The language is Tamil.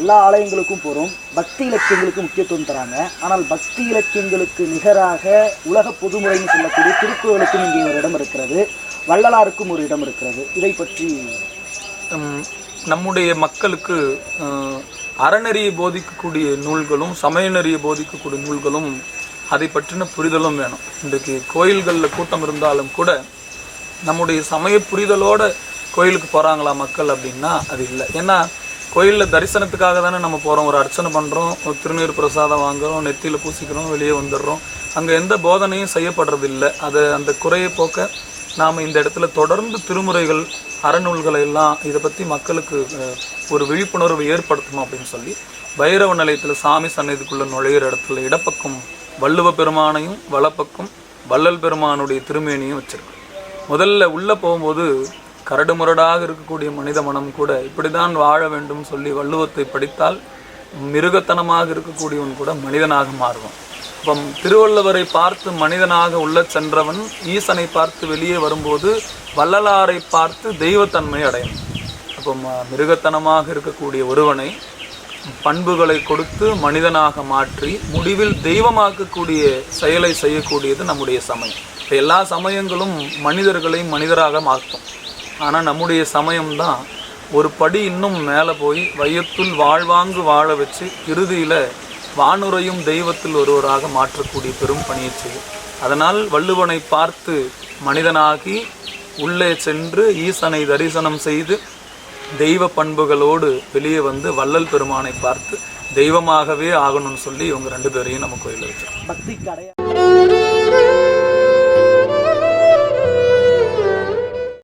எல்லா ஆலயங்களுக்கும் போகிறோம் பக்தி இலக்கியங்களுக்கு முக்கியத்துவம் தராங்க. ஆனால் பக்தி இலக்கியங்களுக்கு நிகராக உலக பொதுமுறைன்னு சொல்லக்கூடிய திருக்குறளுக்கும் இங்கே ஒரு இடம் இருக்கிறது. வள்ளலாருக்கும் ஒரு இடம் இருக்கிறது. இதை பற்றி நம்முடைய மக்களுக்கு அறநெறியை போதிக்கக்கூடிய நூல்களும் சமயநெறியை போதிக்கக்கூடிய நூல்களும் அதை பற்றின புரிதலும் வேணும். இன்றைக்கு கோயில்களில் கூட்டம் இருந்தாலும் கூட நம்முடைய சமய புரிதலோட கோயிலுக்கு போகிறாங்களா மக்கள் அப்படின்னா அது இல்லை. ஏன்னா கோயிலில் தரிசனத்துக்காக தானே நம்ம போகிறோம் ஒரு அர்ச்சனை பண்ணுறோம் ஒரு திருநீர் பிரசாதம் வாங்குறோம் நெத்தியில் பூசிக்கிறோம் வெளியே வந்துடுறோம். அங்கே எந்த போதனையும் செய்யப்படுறது இல்லை அதை அந்த குறையை போக்க நாம் இந்த இடத்துல தொடர்ந்து திருமுறைகள் அறநூல்களை எல்லாம் இதை பற்றி மக்களுக்கு ஒரு விழிப்புணர்வு ஏற்படுத்தணும் அப்படின்னு சொல்லி பைரவ நிலையத்தில் சாமி சன்னதிக்குள்ளே நுழையிற இடத்துல இடப்பக்கம் வள்ளுவ பெருமானையும் வலப்பக்கம் வள்ளல் பெருமானுடைய திருமேனியும் வச்சுருக்கோம் முதல்ல உள்ளே போகும்போது கரடுமுரடாக இருக்கக்கூடிய மனித மனம் கூட இப்படிதான் வாழ வேண்டும் சொல்லி வள்ளுவத்தை படித்தால் மிருகத்தனமாக இருக்கக்கூடியவன் கூட மனிதனாக மாறுவான். அப்போ திருவள்ளுவரை பார்த்து மனிதனாக உள்ள சென்றவன் ஈசனை பார்த்து வெளியே வரும்போது வள்ளலாரை பார்த்து தெய்வத்தன்மை அடையணும். அப்போ மிருகத்தனமாக இருக்கக்கூடிய ஒருவனை பண்புகளை கொடுத்து மனிதனாக மாற்றி முடிவில் தெய்வமாக்கக்கூடிய செயலை செய்யக்கூடியது நம்முடைய சமயம். இப்போ எல்லா சமயங்களும் மனிதர்களை மனிதராக மாற்றும். ஆனால் நம்முடைய சமயம்தான். ஒரு படி இன்னும் மேலே போய் வையத்துள் வாழ்வாங்கு வாழ வச்சு இறுதியில் வானுரையும் தெய்வத்தில் ஒருவராக மாற்றக்கூடிய பெரும் பணியை செய்யும். அதனால் வள்ளுவனை பார்த்து மனிதனாகி உள்ளே சென்று ஈசனை தரிசனம் செய்து தெய்வ பண்புகளோடு வெளியே வந்து வள்ளல் பெருமானை பார்த்து தெய்வமாகவே ஆகணும்னு சொல்லி இவங்க ரெண்டு பேரையும் நம்ம கோயிலில் வச்சிருக்கோம். பக்தி கடையா